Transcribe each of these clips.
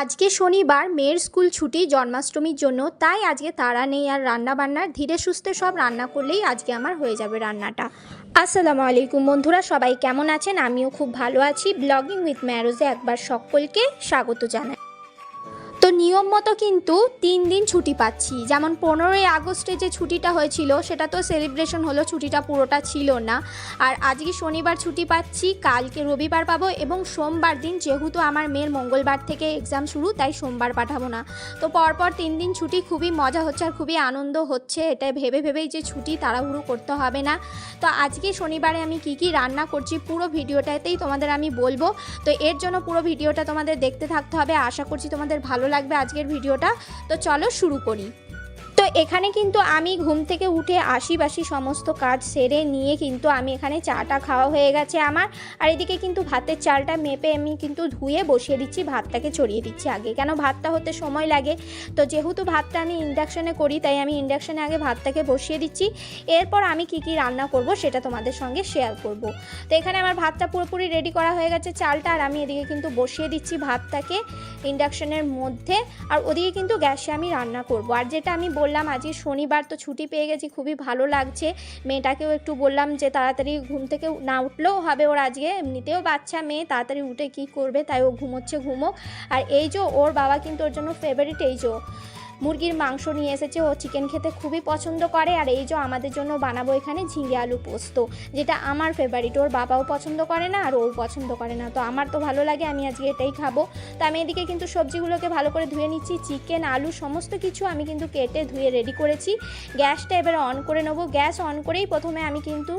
আজকে শনিবার মেয়ের স্কুল ছুটি, জন্মাষ্টমীর জন্য, তাই আজকে তারা নেই আর রান্না বান্নার ধীরে সুস্থে সব রান্না করলেই আজকে আমার হয়ে যাবে রান্নাটা। আসসালামু আলাইকুম বন্ধুরা, সবাই কেমন আছেন? আমিও খুব ভালো আছি। ব্লগিং উইথ ম্যারোজে একবার সকলকে স্বাগত জানাই। তো নিয়ম মতো কিন্তু তিন দিন ছুটি পাচ্ছি। যেমন পনেরোই আগস্টে যে ছুটিটা হয়েছিল, সেটা তো সেলিব্রেশন হলো, ছুটিটা পুরোটা ছিল না। আর আজকে শনিবার ছুটি পাচ্ছি, কালকে রবিবার পাবো এবং সোমবার দিন যেহেতু আমার মেয়ের মঙ্গলবার থেকে এক্সাম শুরু, তাই সোমবার পাঠাবো না। তো পরপর তিন দিন ছুটি খুবই মজা হচ্ছে আর খুবই আনন্দ হচ্ছে। এটা ভেবে ভেবেই যে ছুটি তাড়াহুড়ো করতে হবে না। তো আজকে শনিবারে আমি কি কি রান্না করছি, পুরো ভিডিওটাতেই তোমাদের আমি বলব। তো এর জন্য পুরো ভিডিওটা তোমাদের দেখতে থাকতে হবে। আশা করছি তোমাদের ভালো লাগবে আজকের ভিডিওটা। তো চলো শুরু করি। তো এখানে কিন্তু আমি ঘুম থেকে উঠে আশিবাসি সমস্ত কাজ সেরে নিয়ে কিন্তু আমি এখানে চাটা খাওয়া হয়ে গেছে আমার। আর এদিকে কিন্তু ভাতের চালটা মেপে আমি কিন্তু ধুয়ে বসিয়ে দিচ্ছি, ভাতটাকে ছড়িয়ে দিচ্ছি আগে। কেন ভাতটা হতে সময় লাগে? তো যেহেতু ভাতটা আমি ইন্ডাকশানে করি, তাই আমি ইন্ডাকশানে আগে ভাতটাকে বসিয়ে দিচ্ছি। এরপর আমি কি কি রান্না করব সেটা তোমাদের সঙ্গে শেয়ার করব। তো এখানে আমার ভাতটা পুরোপুরি রেডি করা হয়ে গেছে চালটা, আর আমি এদিকে কিন্তু বসিয়ে দিচ্ছি ভাতটাকে ইন্ডাকশানের মধ্যে। আর ওদিকে কিন্তু গ্যাসে আমি রান্না করব। আর যেটা আমি বললাম আজকে শনিবার তো ছুটি পেয়ে গেছি, খুবই ভালো লাগছে। মেয়েটাকেও একটু বললাম যে, তাড়াতাড়ি ঘুম থেকে না উঠলেও হবে, ওর আজকে এমনিতেও বাচ্চা মেয়ে, তাড়াতাড়ি উঠে কি করবে? তাই ও ঘুমোচ্ছে, ঘুমোক। আর এই যে, ওর বাবা কিন্তু ওর জন্য ফেভারিট এই যে মুরগির মাংস নিয়ে এসেছে ও চিকেন খেতে খুবই পছন্দ করে। আর এই যে আমাদের জন্য বানাবো এখানে ঝিঙে আলু পোস্ত, যেটা আমার ফেভারিট ওর বাবাও পছন্দ করে না আর ও পছন্দ করে না। তো আমার তো ভালো লাগে, আমি আজকে এটাই খাব। তো আমি এদিকে কিন্তু সবজিগুলোকে ভালো করে ধুয়ে নিচ্ছি। চিকেন আলু, সমস্ত কিছু আমি কিন্তু কেটে ধুয়ে রেডি করেছি। গ্যাসটা এবারে অন করে নেব। গ্যাস অন করেই প্রথমে আমি কিন্তু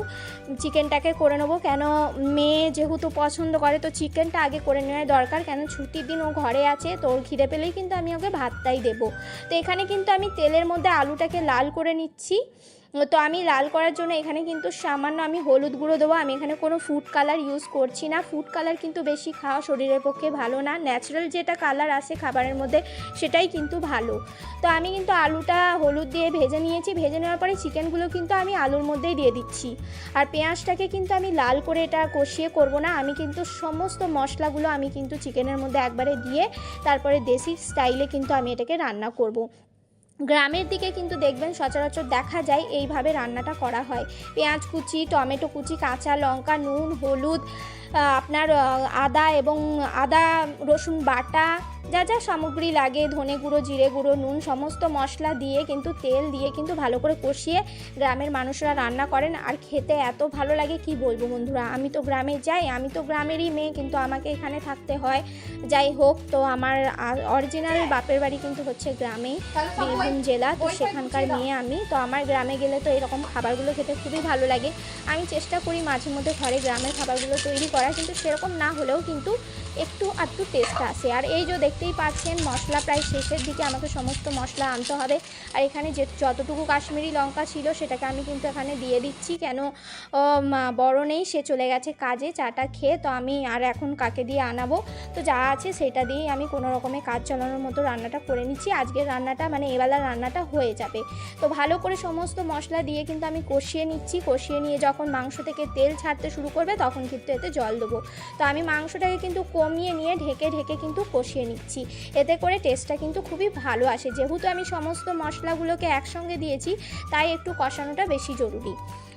চিকেনটাকে করে নেব। কেন মেয়ে যেহেতু পছন্দ করে, তো চিকেনটা আগে করে নেওয়াই দরকার। কেন ছুটির দিন ও ঘরে আছে, তো ওর খিদে পেলেই কিন্তু আমি ওকে ভাতটাই দেবো। তো এখানে কিন্তু আমি তেলের মধ্যে আলুটাকে লাল করে নিচ্ছি। তো আমি লাল করার জন্য এখানে কিন্তু সামান্য আমি হলুদ গুঁড়ো দেবো। আমি এখানে কোনো ফুড কালার ইউজ করছি না। ফুড কালার কিন্তু বেশি খাওয়া শরীরের পক্ষে ভালো না। ন্যাচারাল যেটা কালার আসে খাবারের মধ্যে, সেটাই কিন্তু ভালো। তো আমি কিন্তু আলুটা হলুদ দিয়ে ভেজে নিয়েছি। ভেজে নেওয়ার পরে চিকেনগুলো কিন্তু আমি আলুর মধ্যেই দিয়ে দিচ্ছি। আর পেঁয়াজটাকে কিন্তু আমি লাল করে এটা কষিয়ে করব না। আমি কিন্তু সমস্ত মশলাগুলো আমি কিন্তু চিকেনের মধ্যে একবারে দিয়ে, তারপরে দেশি স্টাইলে কিন্তু আমি এটাকে রান্না করব। গ্রামের দিকে কিন্তু দেখবেন সচরাচর দেখা যায় এইভাবে রান্নাটা করা হয়। পেঁয়াজ কুচি, টমেটো কুচি, কাঁচা লঙ্কা, নুন, হলুদ আপনার আদা এবং আদা, রসুন বাটা, যা যা সামগ্রী লাগে, ধনে গুঁড়ো, জিরে গুঁড়ো, নুন, সমস্ত মশলা দিয়ে কিন্তু, তেল দিয়ে কিন্তু ভালো করে কষিয়ে গ্রামের মানুষরা রান্না করেন। আর খেতে এত ভালো লাগে, কি বলব বন্ধুরা? আমি তো গ্রামে যাই, আমি তো গ্রামেরই মেয়ে, কিন্তু আমাকে এখানে থাকতে হয়। যাই হোক, তো আমার অরিজিনাল বাপের বাড়ি কিন্তু হচ্ছে গ্রামেই, বীরভূম জেলা, তো সেখানকার মেয়ে আমি। তো আমার গ্রামে গেলে তো এরকম খাবারগুলো খেতে খুবই ভালো লাগে। আমি চেষ্টা করি মাঝে মধ্যে ঘরে গ্রামের খাবারগুলো তৈরি করার। কিন্তু সেরকম না হলেও কিন্তু একটু আধটু টেস্ট আসে। আর এই যে দেখতেই পাচ্ছেন, মশলা প্রায় শেষের দিকে আমাকে সমস্ত মশলা আনতে হবে। আর এখানে যে যতটুকু কাশ্মীরি লঙ্কা ছিল সেটাকে আমি কিন্তু এখানে দিয়ে দিচ্ছি। কেন বড় নেই, সে চলে গেছে কাজে, চাটা খেয়ে, তো আমি আর এখন কাকে দিয়ে আনাবো? তো যা আছে সেটা দিয়েই আমি কোনো রকমে কাজ চালানোর মতো রান্নাটা করে নিচ্ছি। আজকের রান্নাটা মানে এবেলার রান্নাটা হয়ে যাবে। তো ভালো করে সমস্ত মশলা দিয়ে কিন্তু আমি কষিয়ে নিচ্ছি। কষিয়ে নিয়ে যখন মাংস থেকে তেল ছাড়তে শুরু করবে, তখন কিন্তু এতে জল দেবো। তো আমি মাংসটাকে কিন্তু কমিয়ে নিয়ে ঢেকে ঢেকে কিন্তু কষিয়ে নিচ্ছি। এতে করে টেস্টটা কিন্তু খুবই ভালো আসে। যেহেতু আমি সমস্ত মশলাগুলোকে একসঙ্গে দিয়েছি, তাই একটু কষানোটা বেশি জরুরি।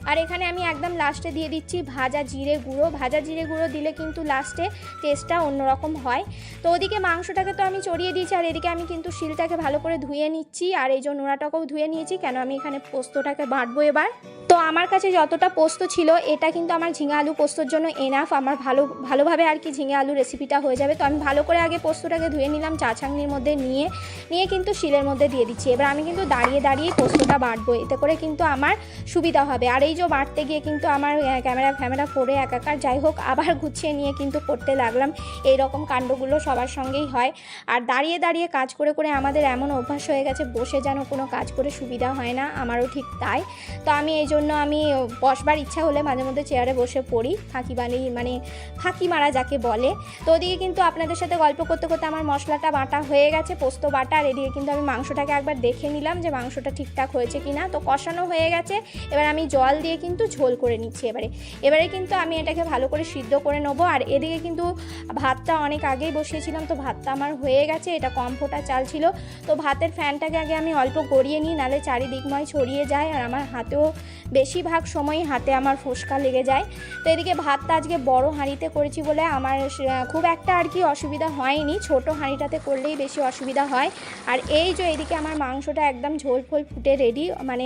আর এখানে আমি একদম লাস্টে দিয়ে দিচ্ছি ভাজা জিরে গুঁড়ো। ভাজা জিরে গুঁড়ো দিলে কিন্তু লাস্টে টেস্টটা অন্যরকম হয়। তো ওদিকে মাংসটাকে তো আমি চড়িয়ে দিয়েছি, আর এদিকে আমি কিন্তু শিলটাকে ভালো করে ধুয়ে নিচ্ছি, আর এই যে নোড়াটাকেও ধুয়ে নিয়েছি, কেন আমি এখানে পোস্তটাকে বাটবো এবার? তো আমার কাছে যতটা পোস্ত ছিল, এটা কিন্তু আমার ঝিঙে আলু পোস্তর জন্য এনাফ আমার ভালো, ভালোভাবে আর কি ঝিঙে আলু রেসিপিটা হয়ে যাবে। তো আমি ভালো করে আগে পোস্তটাকে ধুয়ে নিলাম, চা ছাঁকনির মধ্যে নিয়ে নিয়ে কিন্তু শিলের মধ্যে দিয়ে দিচ্ছি। এবার আমি কিন্তু দাঁড়িয়ে দাঁড়িয়ে পোস্তটা বাটবো। এতে করে কিন্তু আমার সুবিধা হবে। আর এই যে বাটতে গিয়ে কিন্তু আমার ক্যামেরা ফ্যামেরা পরে একাকার। যাই হোক, আবার গুছিয়ে নিয়ে কিন্তু করতে লাগলাম। এই রকম কাণ্ডগুলো সবার সঙ্গেই হয়। আর দাঁড়িয়ে দাঁড়িয়ে কাজ করে করে আমাদের এমন অভ্যাস হয়ে গেছে, বসে যেন কোনো কাজ করে সুবিধা হয় না। আমারও ঠিক তাই। তো আমি এই জন্য আমি বসবার ইচ্ছা হলে মাঝে মধ্যে চেয়ারে বসে পড়ি। ফাঁকি বানি মানে ফাঁকি মারা যাকে বলে। তো ওদিকে কিন্তু আপনাদের সাথে গল্প করতে করতে আমার মশলাটা বাটা হয়ে গেছে, পোস্ত বাটা। আর এদিকে কিন্তু আমি মাংসটাকে একবার দেখে নিলাম যে মাংসটা ঠিকঠাক হয়েছে কি না তো কষানো হয়ে গেছে। এবার আমি জল দিয়ে কিন্তু ঝোল করে নিচ্ছি এবারে। এবারে কিন্তু আমি এটাকে ভালো করে সিদ্ধ করে নেব। আর এদিকে কিন্তু ভাতটা অনেক আগেই বসিয়েছিলাম, তো ভাতটা আমার হয়ে গেছে, এটা কম ফোটা চাল ছিল। তো ভাতের ফ্যানটাকে আগে আমি অল্প গড়িয়ে নিই, নাহলে চারিদিকময় ছড়িয়ে যায়, আর আমার হাতেও বেশিরভাগ সময়ই হাতে আমার ফোসকা লেগে যায়। তো এদিকে ভাতটা আজকে বড় হাঁড়িতে করেছি বলে আমার খুব একটা আর কি অসুবিধা হয়নি, ছোট হাঁড়িটাতে করলেই বেশি অসুবিধা হয়। আর এই যে এদিকে আমার মাংসটা একদম ঝোল ফোল ফুটে রেডি মানে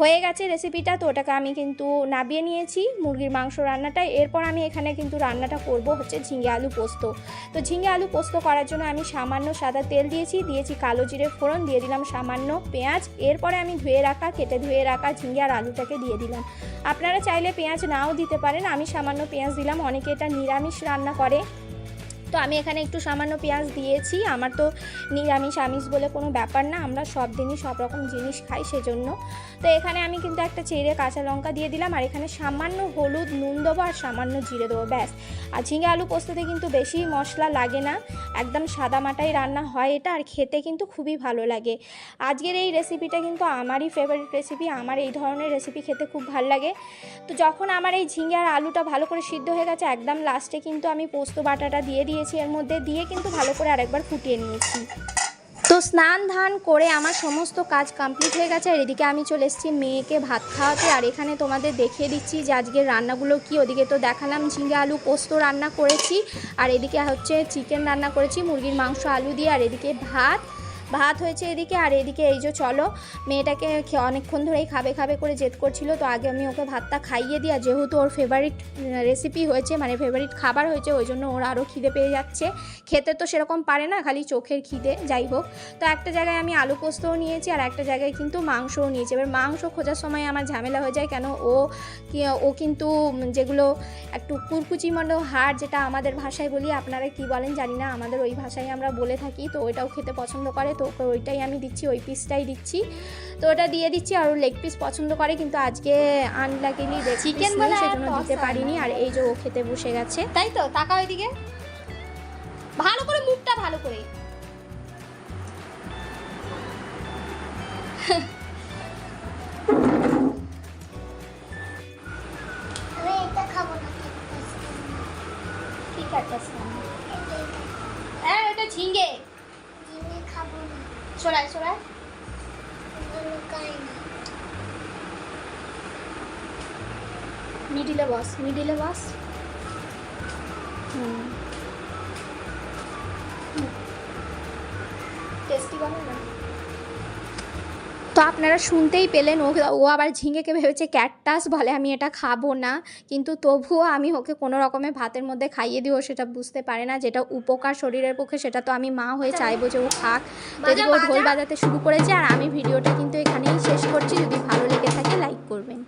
হয়ে গেছে রেসিপিটা তো ওটাকে আমি কিন্তু নাবিয়ে নিয়েছি মুরগির মাংস রান্নাটা। এরপর আমি এখানে কিন্তু রান্নাটা করব হচ্ছে ঝিঙে আলু পোস্ত। তো ঝিঙে আলু পোস্ত করার জন্য আমি সামান্য সাদা তেল দিয়েছি দিয়েছি কালো জিরে ফোড়ন, দিয়ে দিলাম সামান্য পেঁয়াজ। এরপরে আমি ধুয়ে রাখা, কেটে ধুয়ে রাখা ঝিঙে আর আলুটাকে দিয়ে দিলাম। আপনারা চাইলে পেঁয়াজ নাও দিতে পারেন, আমি সামান্য পেঁয়াজ দিলাম, অনেকে এটা নিরামিষ রান্না করে। তো আমি এখানে একটু সামান্য পেঁয়াজ দিয়েছি। আমার তো নিরামিষ, আমিষ বলে কোনো ব্যাপার না। আমরা সব দিনই সব রকম জিনিস খাই সেজন্য। তো এখানে আমি কিন্তু একটা চেড়ে কাঁচা লঙ্কা দিয়ে দিলাম। আর এখানে সামান্য হলুদ, নুন দেবো আর সামান্য জিরে দেবো, ব্যাস। আর ঝিঙে আলু পোস্ততে কিন্তু বেশি মশলা লাগে না। একদম সাদা মাটাই রান্না হয় এটা আর খেতে কিন্তু খুবই ভালো লাগে। আজকের এই রেসিপিটা কিন্তু আমারই ফেভারিট রেসিপি আমার এই ধরনের রেসিপি খেতে খুব ভালো লাগে। তো যখন আমার এই ঝিঙে আর আলুটা ভালো করে সিদ্ধ হয়ে গেছে, একদম লাস্টে কিন্তু আমি পোস্ত বাটাটা দিয়ে দিয়েছি এর মধ্যে দিয়ে কিন্তু ভালো করে আরেকবার ফুটিয়ে নিয়েছি। তো স্নান ধান করে আমার সমস্ত কাজ কমপ্লিট হয়ে গেছে আর এদিকে আমি চলে এসেছি মেয়েকে ভাত খাওয়াতে আর এখানে তোমাদের দেখিয়ে দিচ্ছি যে আজকের রান্নাগুলো কি। ওদিকে তো দেখালাম ঝিঙে আলু পোস্ত রান্না করেছি আর এদিকে হচ্ছে চিকেন রান্না করেছি, মুরগির মাংস, আলু দিয়ে আর এদিকে ভাত ভাত হয়েছে এদিকে, আর এদিকে এই যে চলো, মেয়েটাকে অনেকক্ষণ ধরেই খাবে খাবে করে জেদ করছিল, তো আগে আমি ওকে ভাতটা খাইয়ে আর যেহেতু ওর ফেভারিট রেসিপি হয়েছে মানে ফেভারিট খাবার হয়েছে, ওই জন্য ওর আরও খিদে পেয়ে যাচ্ছে। খেতে তো সেরকম পারে না, খালি চোখের খিদে, যাই হোক। তো একটা জায়গায় আমি আলু পোস্তও নিয়েছি, আর একটা জায়গায় কিন্তু মাংসও নিয়েছি। এবার মাংস খোঁজার সময় আমার ঝামেলা হয়ে যায়, কেন ও ও কিন্তু যেগুলো একটু কুরকুচি মতো হাড়, যেটা আমাদের ভাষায় বলি, আপনারা কি বলেন জানি না, আমাদের ওই ভাষায় আমরা বলে থাকি, তো ওইটাও খেতে পছন্দ করে। তো ওকে ওইটাই আমি দিচ্ছি ওই পিসটাই দিচ্ছি। তো ওটা দিয়ে দিচ্ছি আর লেগ পিস পছন্দ করে কিন্তু আজকে আনলাকিলি চিকেন বলে সেজন্য দিতে পারিনি। আর এই যে ও খেতে বসে গেছে। তাই তো? তাকা ওইদিকে ভালো করে মুখটা ভালো করে সরাই না মিডিলে বস মিডিলে বস। হুম। টেস্টি না? তো আপনারা শুনতেই পেলেন ও ও আবার ঝিঙেকে ভেবেছে ক্যাটটাস বলে আমি এটা খাব না। কিন্তু তবুও আমি ওকে কোনো রকমের ভাতের মধ্যে খাইয়ে দিও সেটা বুঝতে পারে না। যেটা উপকার শরীরের পক্ষে সেটা তো আমি মা হয়ে চাইব যে ও খাক। যদি ও ঢোল বাজাতে শুরু করেছে আর আমি ভিডিওটা কিন্তু এখানেই শেষ করছি। যদি ভালো লেগে থাকে লাইক করবেন।